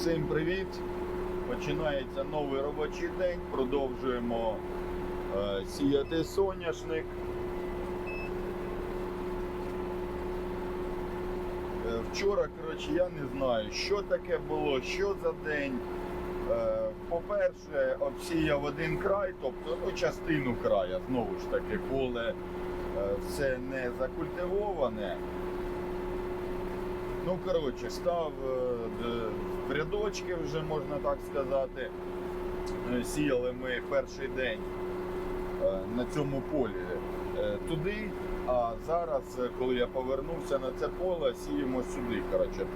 Всім привіт! Починається новий робочий день. Продовжуємо е, сіяти соняшник. Е, вчора, коротше, я не знаю, що таке було, що за день. Е, по-перше, обсіяв один край, тобто ну, частину края, знову ж таки, поле е, все не закультивоване. Ну, коротше, став е, в рядочки, вже можна так сказати. Е, Сіяли ми перший день е, на цьому полі е, туди, а зараз, е, коли я повернувся на це поле, сіємо сюди, коротше,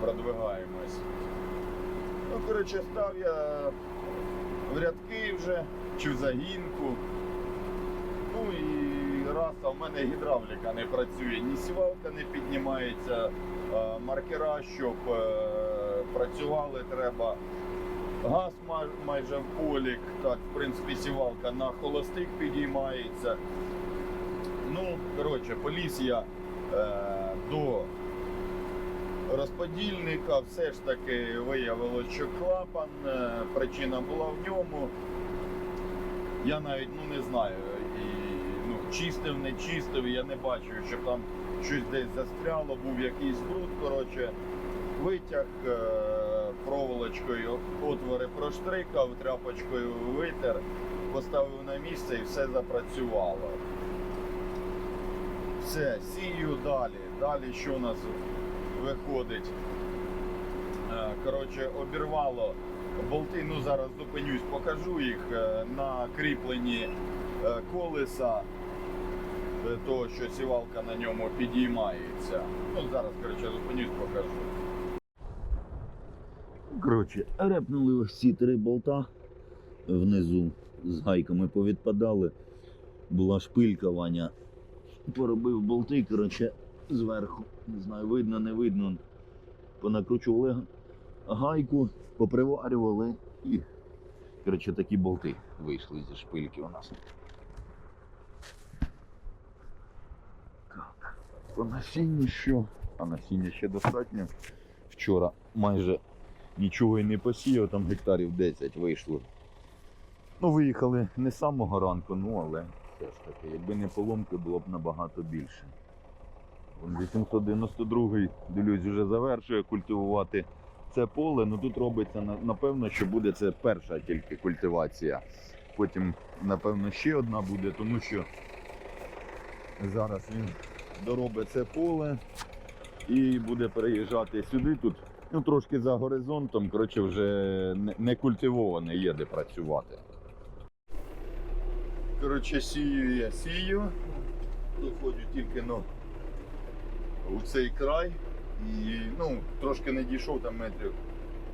продвигаємось. Ну, коротше, став я в рядки вже, чи в загінку. Ну і раз, а в мене гідравліка не працює, ні сівалка не піднімається, е, маркера, щоб е, працювали, треба. Газ майже в полік, так, в принципі, сівалка на холостик підіймається. Ну, коротше, поліз я е, до розподільника, все ж таки виявилося, що клапан, е, причина була в ньому. Я навіть ну, не знаю, і, ну, чистив, не чистив, я не бачив, щоб там щось десь застряло, був якийсь бруд, коротше, витяг е, проволочкою, отвори проштрикав, тряпочкою витер, поставив на місце і все запрацювало. Все, сію далі. Далі що у нас виходить? Е, Коротше, обірвало болти, ну зараз зупинюсь, покажу їх е, на кріпленні колеса того, що сівалка на ньому підіймається. Ну зараз, коротше, зупинюсь, покажу. Коротше, репнули ці три болта внизу з гайками повідпадали. Була шпилька Ваня. Поробив болти, коротше, зверху. Не знаю, видно, не видно. Понакручували гайку, поприварювали і. Коротше, такі болти вийшли зі шпильки у нас. По насінню? А насіння ще достатньо. Вчора майже нічого і не посіяв, там гектарів 10 вийшло. Ну, виїхали не з самого ранку, ну але все ж таки, якби не поломки, було б набагато більше. 892-й, дивлюсь, вже завершує культивувати це поле. Ну тут робиться напевно, що буде це перша тільки культивація. Потім, напевно, ще одна буде, тому що зараз він доробить це поле і буде переїжджати сюди. Тут ну, трошки за горизонтом, коротше, вже не, не культивоване, є де працювати. Коротше, сію я сію. Доходжу тільки ну, у цей край. І ну, трошки не дійшов там метрів,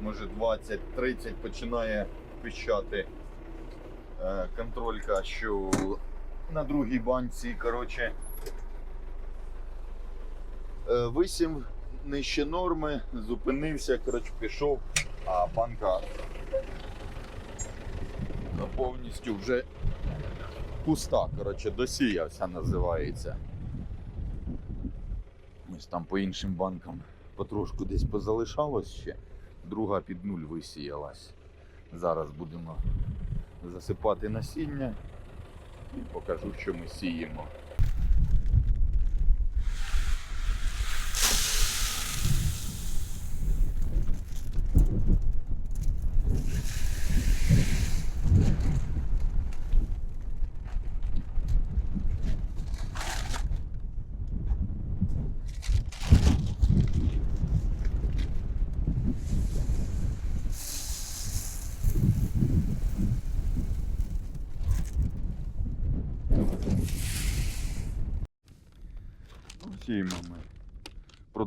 може 20-30 починає пищати е, контролька, що на другій банці, коротше. Е, висів нижче норми, зупинився, коротше, пішов, а банка повністю вже пуста, коротше, досіявся називається. Ось там по іншим банкам потрошку десь позалишалось ще. Друга під нуль висіялась. Зараз будемо засипати насіння і покажу, що ми сіємо. Ну, Сіємо ми.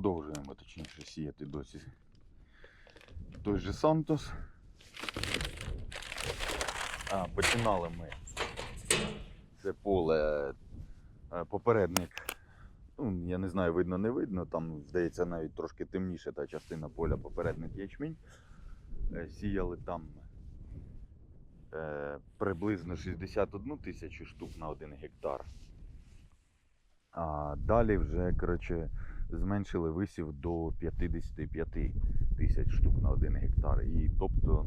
Продовжуємо точніше сіяти досі. Той же Сантос. А, починали ми це поле е, попередник. Ну, я не знаю, видно, не видно. Там, здається, навіть трошки темніше та частина поля попередник ячмінь. Е, Сіяли там е, приблизно 61 тисячу штук на один гектар. А далі вже, коротше, зменшили висів до 55 тисяч штук на один гектар. І тобто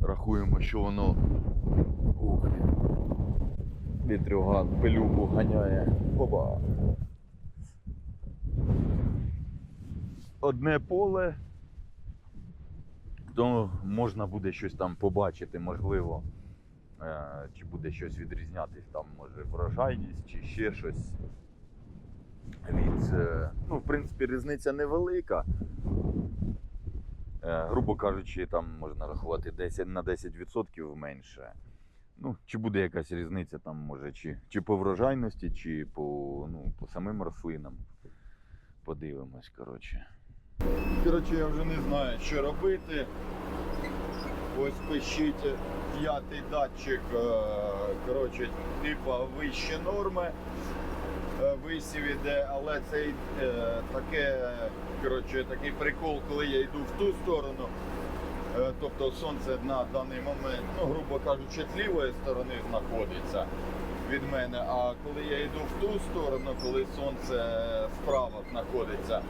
рахуємо, що воно ух, вітрюган пилюку ганяє. Оба. Одне поле, то можна буде щось там побачити, можливо. Е, чи буде щось відрізнятись, там, може, врожайність, чи ще щось. Від, е, ну, в принципі, різниця невелика. Е, грубо кажучи, там можна рахувати 10 на 10% менше. Ну, чи буде якась різниця там, може, чи, чи по врожайності, чи по, ну, по самим рослинам. Подивимось, коротше. Коротше, я вже не знаю, що робити. Ось пишіть п'ятий датчик, е, коротше, типа вище норми. Е, Висів іде, але це е, таке, коротше, такий прикол, коли я йду в ту сторону. Е, Тобто сонце на даний момент, ну, грубо кажучи, з лівої сторони знаходиться від мене. А коли я йду в ту сторону, коли сонце справа знаходиться,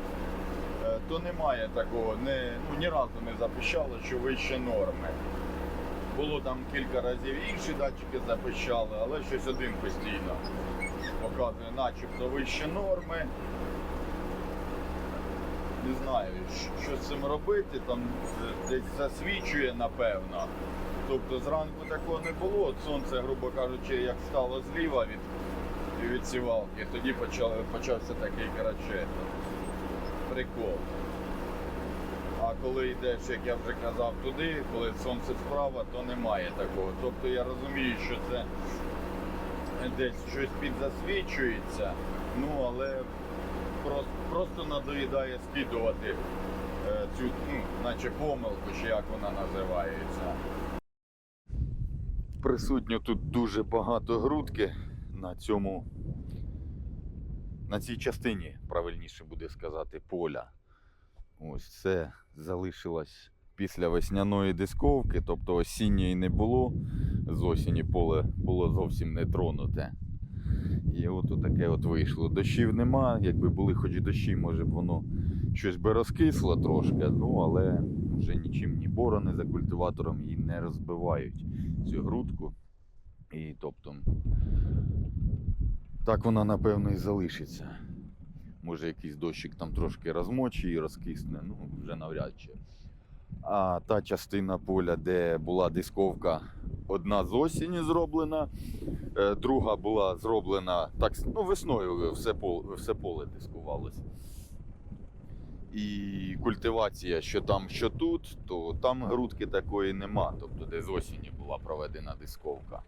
то немає такого, не, ну, ні разу не запищало, що вище норми. Було там кілька разів інші датчики запищали, але щось один постійно показує, начебто вище норми. Не знаю, що з цим робити, там десь засвічує, напевно. Тобто зранку такого не було. От сонце, грубо кажучи, як стало зліва від, від сівалки, тоді почали, почався такий коротше, прикол. Коли йдеш, як я вже казав, туди, коли сонце справа, то немає такого. Тобто я розумію, що це десь щось підзасвічується, ну але просто, просто надоїдає скидувати е, цю, ну, наче помилку, чи як вона називається. Присутньо тут дуже багато грудки на цьому. На цій частині, правильніше буде сказати, поля. Ось це залишилось після весняної дисковки, тобто осінньої не було. З осені поле було зовсім не тронуте. І от таке от вийшло. Дощів нема. Якби були хоч дощі, може б воно щось би розкисло трошки, ну але вже нічим ні борони за культиватором її не розбивають цю грудку. І тобто так вона напевно і залишиться. Може якийсь дощик там трошки розмочить і розкисне, ну вже навряд чи. А та частина поля, де була дисковка, одна з осені зроблена, е, друга була зроблена так, ну, весною все поле, все поле дискувалося. І культивація, що там, що тут, то там грудки такої нема. Тобто, де з осені була проведена дисковка.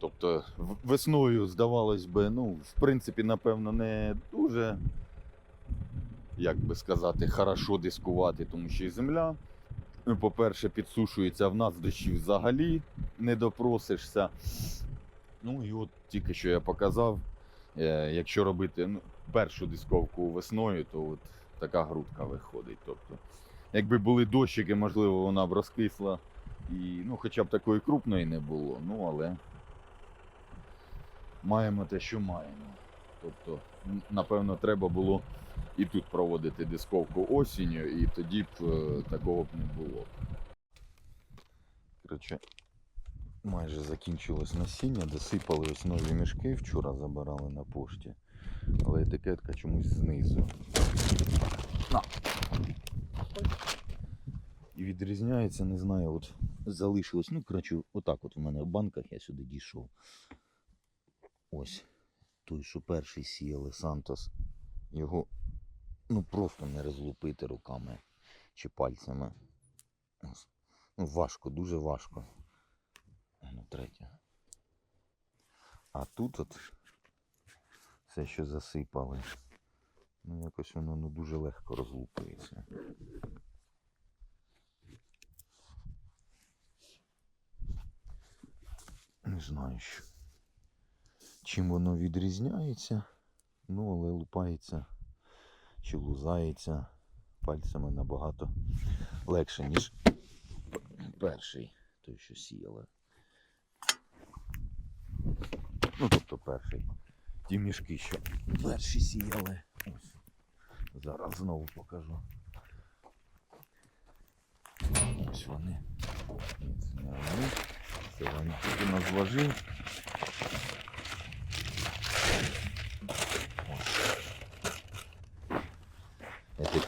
Тобто весною, здавалось би, ну, в принципі, напевно, не дуже, як би сказати, хорошо дискувати, тому що і земля, ну, по-перше, підсушується, в нас дощів взагалі не допросишся. Ну і от тільки що я показав, е, якщо робити ну, першу дисковку весною, то от така грудка виходить. Тобто, якби були дощики, можливо, вона б розкисла. І ну, хоча б такої крупної не було, ну але маємо те, що маємо. Тобто, напевно, треба було і тут проводити дисковку осінню, і тоді б е, такого б не було. Коротше, майже закінчилось насіння, досипали ось нові мішки, вчора забирали на пошті, але етикетка чомусь знизу. На. І відрізняється, не знаю, от залишилось. Ну, коротше, отак от у мене в банках я сюди дійшов. Ось. Той, що перший сіяли Сантос. Його ну просто не розлупити руками чи пальцями. Ну, важко, дуже важко. Ну, третє. А тут от все, що засипали. Ну, якось воно ну, дуже легко розлупується. Не знаю, що. Чим воно відрізняється. Ну, але лупається чи лузається пальцями набагато легше, ніж перший, той, що сіяли. Ну, тобто перший ті мішки, що перші сіяли. Ось. Зараз знову покажу. Ось вони. Це вони. Тут у нас важив.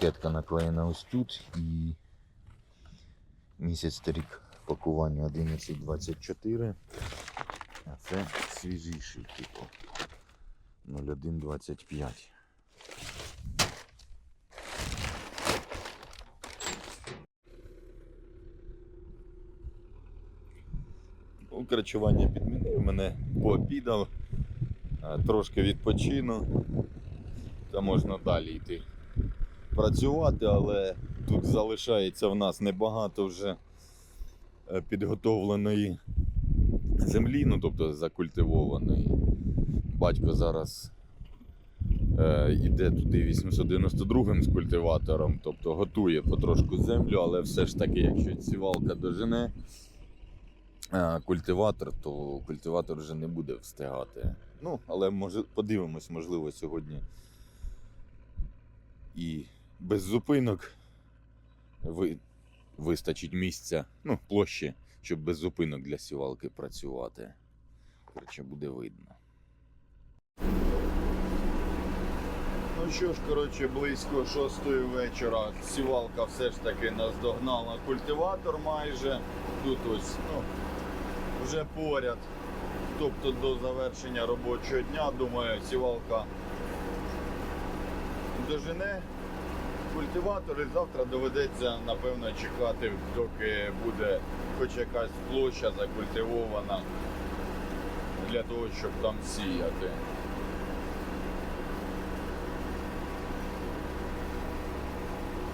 Етикетка наклеєна ось тут і місяць та рік пакування 1124. А це свіжіший, типу 0125. Ну, Харчування підмінив мене, пообідав, трошки відпочину. Та можна далі йти працювати, але тут залишається в нас небагато вже е, підготовленої землі, ну тобто закультивованої. Батько зараз е, йде туди 892-м з культиватором, тобто готує потрошку землю, але все ж таки, якщо сівалка дожене е, культиватор, то культиватор вже не буде встигати. Ну, але може, подивимось, можливо, сьогодні і без зупинок ви, вистачить місця, ну, площі, щоб без зупинок для сівалки працювати. Коротше, буде видно. Ну що ж, коротше, близько шостої вечора сівалка все ж таки наздогнала культиватор майже. Тут ось, ну, вже поряд. Тобто до завершення робочого дня, думаю, сівалка дожене культиватор і завтра доведеться, напевно, чекати, доки буде хоч якась площа закультивована для того, щоб там сіяти.